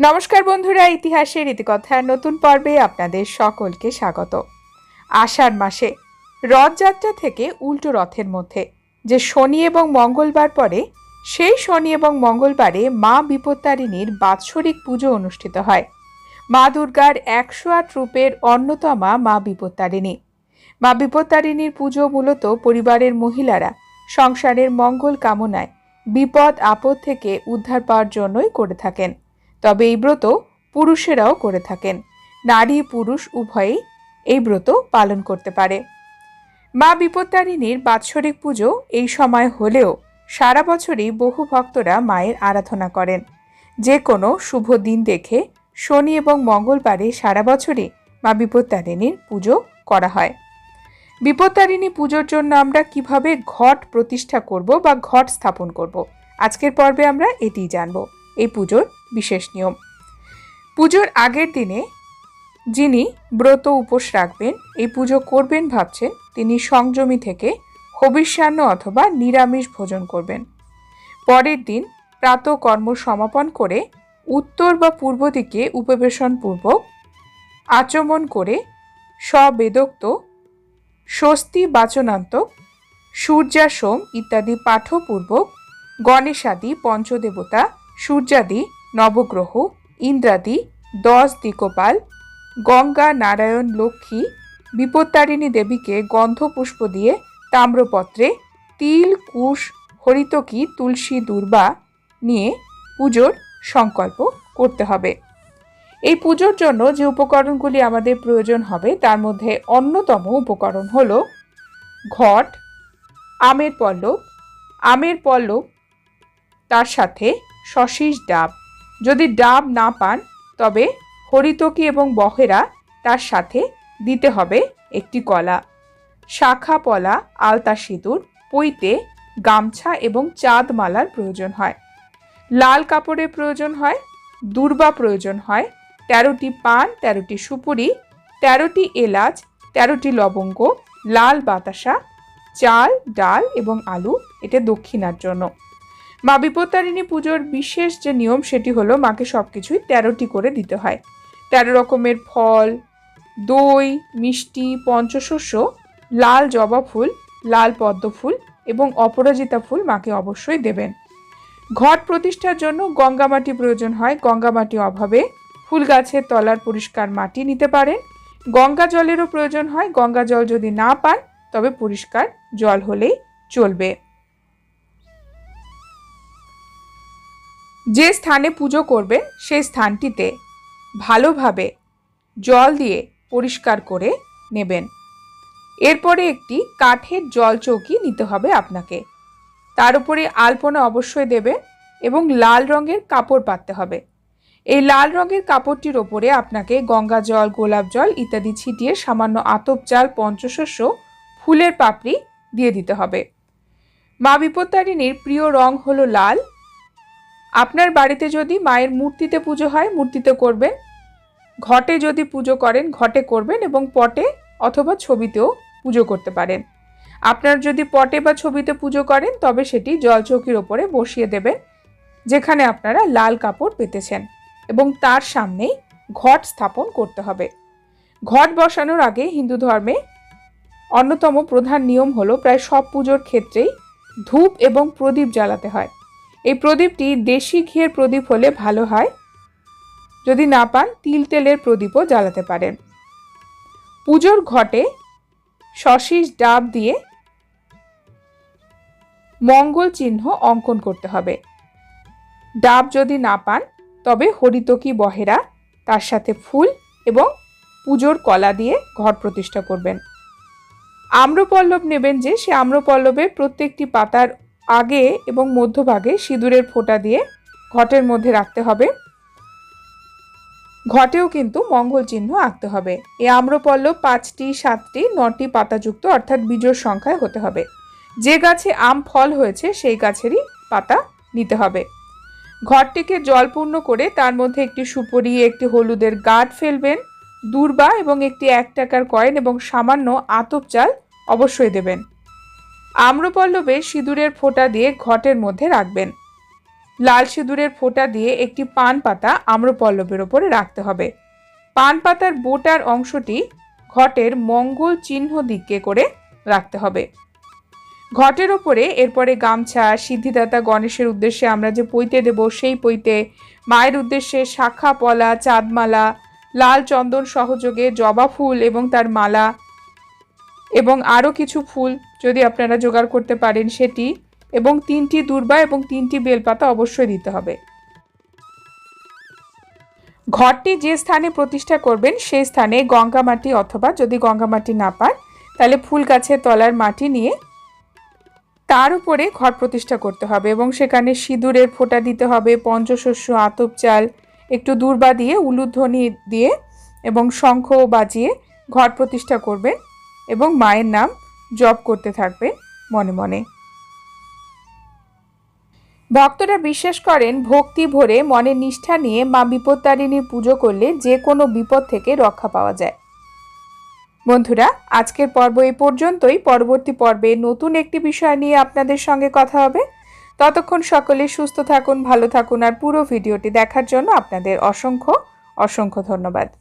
নমস্কার বন্ধুরা, ইতিহাসের ইতিকথার নতুন পর্বে আপনাদের সকলকে স্বাগত। আষাঢ় মাসে রথযাত্রা থেকে উল্টো রথের মধ্যে, যে শনি এবং মঙ্গলবার পরে, সেই শনি এবং মঙ্গলবারে মা বিপত্তারিণীর বাৎসরিক পুজো অনুষ্ঠিত হয়। মা দুর্গার একশো আট রূপের অন্যতমা মা বিপত্তারিণী। মা বিপত্তারিণীর পুজো মূলত পরিবারের মহিলারা সংসারের মঙ্গল কামনায় বিপদ আপদ থেকে উদ্ধার পাওয়ার জন্যই করে থাকেন। তবে এই ব্রত পুরুষেরাও করে থাকেন। নারী পুরুষ উভয়েই এই ব্রত পালন করতে পারে। মা বিপত্তারিণীর বাৎসরিক পুজো এই সময় হলেও সারা বছরই বহু ভক্তরা মায়ের আরাধনা করেন। যে কোনো শুভ দিন দেখে শনি এবং মঙ্গলবারে সারা বছরই মা বিপত্তারিণীর পুজো করা হয়। বিপত্তারিণী পুজোর জন্য আমরা কীভাবে ঘট প্রতিষ্ঠা করব বা ঘট স্থাপন করব? আজকের পর্বে আমরা এটিই জানব। এই পুজোর বিশেষ নিয়ম। পুজোর আগের দিনে যিনি ব্রত উপোস রাখবেন, এই পুজো করবেন ভাবছেন, তিনি সংযমী থেকে হবিষ্যান্ন অথবা নিরামিষ ভোজন করবেন। পরের দিন প্রাত কর্ম সমাপন করে উত্তর বা পূর্ব দিকে উপবেশনপূর্বক আচমন করে স্ববেদোক্ত স্বস্তি বাচনান্তক সূর্যাসোম ইত্যাদি পাঠপূর্বক গণেশাদি, পঞ্চদেবতা, সূর্যাদি নবগ্রহ, ইন্দ্রাদি, দশ দিকপাল গঙ্গা, নারায়ণ, লক্ষ্মী, বিপত্তারিণী দেবীকে গন্ধপুষ্প দিয়ে তাম্রপত্রে তিল, কুশ, হরিতকি, তুলসী, দুর্বা নিয়ে পুজোর সংকল্প করতে হবে। এই পুজোর জন্য যে উপকরণগুলি আমাদের প্রয়োজন হবে, তার মধ্যে অন্যতম উপকরণ হল ঘট, আমের পল্লব। আমের পল্লব, তার সাথে শশীষ ডাব। যদি ডাব না পান, তবে হরিতকি এবং বহেরা তার সাথে দিতে হবে একটি কলা। শাখা পলা, আলতা সিঁদুর পইতে গামছা এবং চাঁদ মালার প্রয়োজন হয়। লাল কাপড়ের প্রয়োজন হয়, দুর্বা প্রয়োজন হয়, তেরোটি পান, তেরোটি সুপুরি, তেরোটি এলাচ, তেরোটি লবঙ্গ, লাল বাতাসা, চাল, ডাল এবং আলু, এটা দক্ষিণার জন্য। মা বিপত্তারিণী পুজোর বিশেষ যে নিয়ম, সেটি হলো মাকে সব কিছুই তেরোটি করে দিতে হয়। তেরো রকমের ফল, দই, মিষ্টি, পঞ্চশস্য, লাল জবা ফুল, লাল পদ্ম ফুল এবং অপরাজিতা ফুল মাকে অবশ্যই দেবেন। ঘট প্রতিষ্ঠার জন্য গঙ্গা মাটি প্রয়োজন হয়। গঙ্গা মাটি অভাবে ফুল গাছের তলার পরিষ্কার মাটি নিতে পারেন। গঙ্গা জলেরও প্রয়োজন হয়। গঙ্গা জল যদি না পান, তবে পরিষ্কার জল হলেই চলবে। যে স্থানে পুজো করবেন সেই স্থানটিতে ভালোভাবে জল দিয়ে পরিষ্কার করে নেবেন। এরপরে একটি কাঠের জল চৌকি নিতে হবে আপনাকে। তার উপরে আলপনা অবশ্যই দেবে এবং লাল রঙের কাপড় পাততে হবে। এই লাল রঙের কাপড়টির ওপরে আপনাকে গঙ্গা জল, গোলাপ জল ইত্যাদি ছিটিয়ে সামান্য আতপ চাল, পঞ্চশস্য, ফুলের পাপড়ি দিয়ে দিতে হবে। মা বিপত্তারিণীর প্রিয় রং হলো লাল। আপনার বাড়িতে যদি মায়ের মূর্তিতে পুজো হয়, মূর্তিতে করবেন। ঘটে যদি পুজো করেন, ঘটে করবেন এবং পটে অথবা ছবিতেও পুজো করতে পারেন। আপনার যদি পটে বা ছবিতে পুজো করেন, তবে সেটি জলচৌকির ওপরে বসিয়ে দেবেন, যেখানে আপনারা লাল কাপড় পেতেছেন এবং তার সামনেই ঘট স্থাপন করতে হবে। ঘট বসানোর আগে হিন্দু ধর্মে অন্যতম প্রধান নিয়ম হলো প্রায় সব পুজোর ক্ষেত্রেই ধূপ এবং প্রদীপ জ্বালাতে হয়। এই প্রদীপটি দেশি ঘিয়ের প্রদীপ হলে ভালো হয়। যদি না পান, তিল তেলের প্রদীপও জ্বালাতে পারেন। পুজোর ঘটে শশীষ ডাব দিয়ে মঙ্গল চিহ্ন অঙ্কন করতে হবে। ডাব যদি না পান, তবে হরিতকি বহেরা, তার সাথে ফুল এবং পুজোর কলা দিয়ে ঘর প্রতিষ্ঠা করবেন। আম্রপল্লব নেবেন যে, সে আম্রপল্লবের প্রত্যেকটি পাতার আগে এবং মধ্যভাগে সিঁদুরের ফোঁটা দিয়ে ঘটের মধ্যে রাখতে হবে। ঘটেও কিন্তু মঙ্গল চিহ্ন আঁকতে হবে। এই আম্রপল্লব পাঁচটি, সাতটি, নটি পাতাযুক্ত অর্থাৎ বীজোর সংখ্যায় হতে হবে। যে গাছে আম ফল হয়েছে, সেই গাছেরই পাতা নিতে হবে। ঘরটিকে জলপূর্ণ করে তার মধ্যে একটি সুপরি, একটি হলুদের গাঢ় ফেলবেন। দূর্বা এবং একটি এক টাকার কয়েন এবং সামান্য আতপ চাল অবশ্যই দেবেন। আম্রপল্লবে সিঁদুরের ফোঁটা দিয়ে ঘটের মধ্যে রাখবেন। লাল সিঁদুরের ফোঁটা দিয়ে একটি পান পাতা আম্রপল্লবের ওপরে রাখতে হবে। পান পাতার বোটার অংশটি ঘটের মঙ্গল চিহ্ন দিকে করে রাখতে হবে। ঘটের ওপরে এরপরে গামছা, সিদ্ধিদাতা গণেশের উদ্দেশ্যে আমরা যে পৈতে দেব সেই পৈতে, মায়ের উদ্দেশ্যে শাখা পলা, চাঁদমালা, লাল চন্দন সহযোগে জবা ফুল এবং তার মালা এবং আরও কিছু ফুল যদি আপনারা জোগাড় করতে পারেন সেটি, এবং তিনটি দূর্বা এবং তিনটি বেলপাতা অবশ্যই দিতে হবে। ঘরটি যে স্থানে প্রতিষ্ঠা করবেন, সেই স্থানে গঙ্গা মাটি অথবা যদি গঙ্গা মাটি না পান, তাহলে ফুল গাছের তলার মাটি নিয়ে তার উপরে ঘর প্রতিষ্ঠা করতে হবে এবং সেখানে সিঁদুরের ফোঁটা দিতে হবে, পঞ্চশস্য, আতপ চাল, একটু দূর্বা দিয়ে, উলুধ্বনি দিয়ে এবং শঙ্খ বাজিয়ে ঘর প্রতিষ্ঠা করবেন এবং মায়ের নাম জপ করতে থাকবে মনে মনে। ভক্তরা বিশ্বাস করেন, ভক্তি ভরে মনে নিষ্ঠা নিয়ে মা বিপত্তারিণীর পুজো করলে যে কোনো বিপদ থেকে রক্ষা পাওয়া যায়। বন্ধুরা, আজকের পর্ব এই পর্যন্তই। পরবর্তী পর্বে নতুন একটি বিষয় নিয়ে আপনাদের সঙ্গে কথা হবে। ততক্ষণ সকলে সুস্থ থাকুন, ভালো থাকুন, আর পুরো ভিডিওটি দেখার জন্য আপনাদের অসংখ্য অসংখ্য ধন্যবাদ।